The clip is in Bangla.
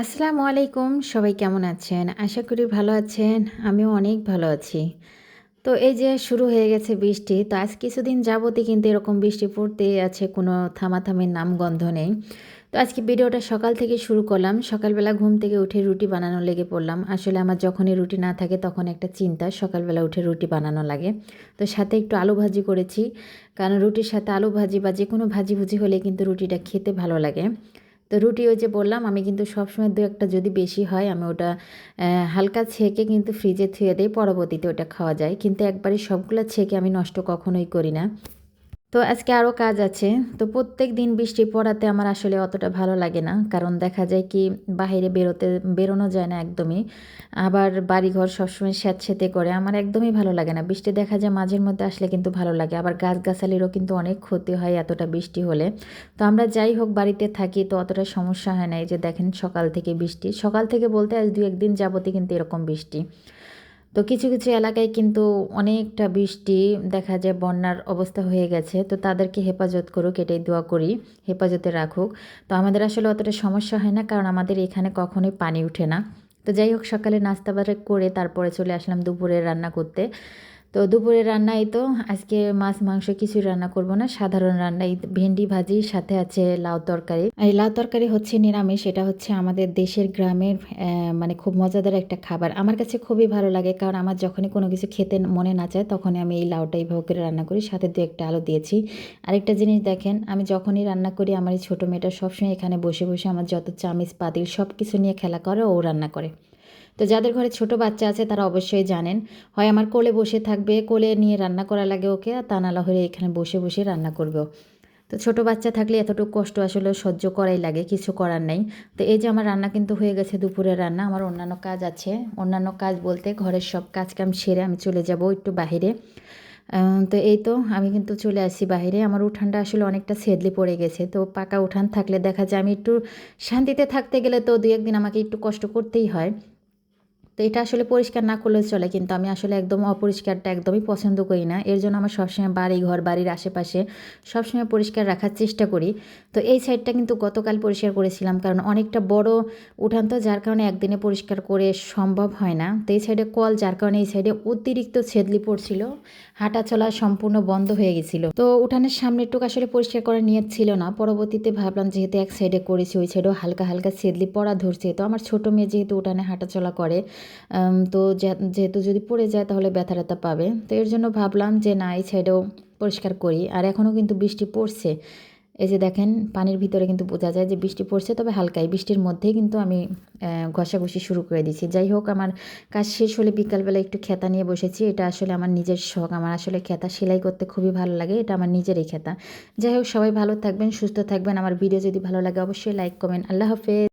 আসসালামু আলাইকুম, সবাই কেমন আছেন? আশা করি ভালো আছেন, আমিও অনেক ভালো আছি। তো এই যে শুরু হয়ে গেছে বৃষ্টি, তো আজ কিছুদিন যাবতই কিন্তু এরকম বৃষ্টি পড়তেই আছে, কোনো থামাথামির নাম গন্ধ নেই। তো আজকে ভিডিওটা সকাল থেকে শুরু করলাম, সকালবেলা ঘুম থেকে উঠে রুটি বানানো লেগে পড়লাম। আসলে আমার যখনই রুটি না থাকে তখন একটা চিন্তা, সকালবেলা উঠে রুটি বানানো লাগে। তো সাথে একটু আলু ভাজি করেছি, কারণ রুটির সাথে আলু ভাজি বা যে কোনো ভাজি ভুজি হলে কিন্তু রুটিটা খেতে ভালো লাগে। তো রুটি ওই যে বললাম, আমি কিন্তু সবসময় দু একটা যদি বেশি হয়, আমি ওটা হালকা ছেঁকে কিন্তু ফ্রিজে থুয়ে দিই, পরবর্তীতে ওটা খাওয়া যায়। কিন্তু একবারে সবগুলো ছেঁকে আমি নষ্ট কখনোই করি না। তো আজকে আরও কাজ আছে। তো প্রত্যেক দিন বৃষ্টি পড়াতে আমার আসলে অতটা ভালো লাগে না। কারণ দেখা যায় কি, বাহিরে বেরোতে, বেরোনো যায় না একদমই। আবার বাড়িঘর সবসময় স্যাঁতস্যাঁতে করে আমার একদমই ভালো লাগে না। বৃষ্টি দেখা যায় মাঝের মধ্যে আসলে কিন্তু ভালো লাগে। আবার গাছগাছালিরও কিন্তু অনেক ক্ষতি হয় এতটা বৃষ্টি হলে। তো আমরা যাই হোক বাড়িতে থাকি তো অতটা সমস্যা হয় না। এই যে দেখেন সকাল থেকে বৃষ্টি। সকাল থেকে বলতে আজ দু একদিন যাবতই কিন্তু এরকম বৃষ্টি। তো কিছু কিছু এলাকায় কিন্তু অনেকটা বৃষ্টি দেখা যায়, বন্যার অবস্থা হয়ে গেছে। তো তাদেরকে হেফাজত করুক, এটাই দোয়া করি, হেফাজতে রাখুক। তো আমাদের আসলে অতটা সমস্যা হয় না, কারণ আমাদের এখানে কখনোই পানি উঠে না। তো যাই হোক, সকালে নাস্তা করে তারপরে চলে আসলাম দুপুরে রান্না করতে। তো দুপুরে রান্না এই তো আজকে মাছ, মাংস কিছুই রান্না করব না। সাধারণ রান্না এই ভেন্ডি, ভাজি, সাথে আছে লাউ তরকারি। এই লাউ তরকারি হচ্ছে নিরামিষ, এটা হচ্ছে আমাদের দেশের গ্রামের মানে খুব মজাদার একটা খাবার। আমার কাছে খুবই ভালো লাগে, কারণ আমার যখনই কোনো কিছু খেতে মনে না চায়, তখনই আমি এই লাউটা এইভাবে করে রান্না করি। সাথে দু একটা আলু দিয়েছি। আরেকটা জিনিস দেখেন, আমি যখনই রান্না করি, আমার এই ছোটো মেয়েটা সবসময় এখানে বসে বসে আমার যত চামিচ, পাতিল সব কিছু নিয়ে খেলা করে, ও রান্না করে। তো যাদের ঘরে ছোট বাচ্চা আছে তারা অবশ্যই জানেন। হয় আমার কোলে বসে থাকবে, কোলে নিয়ে রান্না করা লাগে ওকে, আর তা নালা হয়ে এখানে বসে বসে রান্না করবে তো ছোট বাচ্চা থাকলে এতটুকু কষ্ট আসলে সহ্য করাই লাগে, কিছু করার নেই। তো এই যে আমার রান্না কিন্তু হয়ে গেছে, দুপুরের রান্না, আমার অন্যান্য কাজ আছে। অন্যান্য কাজ বলতে ঘরের সব কাজ কাম সেরে আমি চলে যাব একটু বাহিরে। তো এই তো আমি কিন্তু চলে আসি বাহিরে। আমার উঠানটা আসলে অনেকটা সেদলি পড়ে গেছে। তো পাকা উঠান থাকলে দেখা যায় আমি একটু শান্তিতে থাকতে গেলে তো দু একদিন আমাকে একটু কষ্ট করতেই হয়। তো এটা আসলে পরিষ্কার না করলেও চলে, কিন্তু আমি আসলে একদম অপরিষ্কারটা একদমই পছন্দ করি না। এর জন্য আমার সবসময় বাড়ি, ঘর, বাড়ির আশেপাশে সবসময় পরিষ্কার রাখার চেষ্টা করি। তো এই সাইডটা কিন্তু গতকাল পরিষ্কার করেছিলাম, কারণ অনেকটা বড় উঠান তো যার কারণে একদিনে পরিষ্কার করে সম্ভব হয় না। তো এই সাইডে কল, যার কারণে এই সাইডে অতিরিক্ত ছেদলি পড়ছিল হাঁটা চলা সম্পূর্ণ বন্ধ হয়ে গেছিল। তো উঠানের সামনে টুক আসলে পরিষ্কার করার নিয়ত ছিল না, পরবর্তীতে ভাবলাম যেহেতু এক সাইডে করেছি, ওই সাইডেও হালকা হালকা ছেদলি পড়া ধরছে, তো আমার ছোটো মেয়ে যেহেতু উঠানে হাঁটাচলা করে তো যেহেতু যদি পড়ে যায় তাহলে ব্যথা ট্যাথা পাবে। তো এর জন্য ভাবলাম যে না, এই সাইডেও পরিষ্কার করি। আর এখনও কিন্তু বৃষ্টি পড়ছে। এই যে দেখেন, পানির ভিতরে কিন্তু বোঝা যায় যে বৃষ্টি পড়ছে, তবে হালকাই। বৃষ্টির মধ্যেই কিন্তু আমি ঘষাঘষি শুরু করে দিচ্ছি যাই হোক, আমার কাজ শেষ হলে বিকালবেলা একটু খেতা নিয়ে বসেছি। এটা আসলে আমার নিজের শখ। আমার আসলে খেতা সেলাই করতে খুবই ভালো লাগে। এটা আমার নিজেরই খেতা। যাই হোক, সবাই ভালো থাকবেন, সুস্থ থাকবেন। আমার ভিডিও যদি ভালো লাগে, অবশ্যই লাইক কমেন্ট আল্লাহ হাফেজ।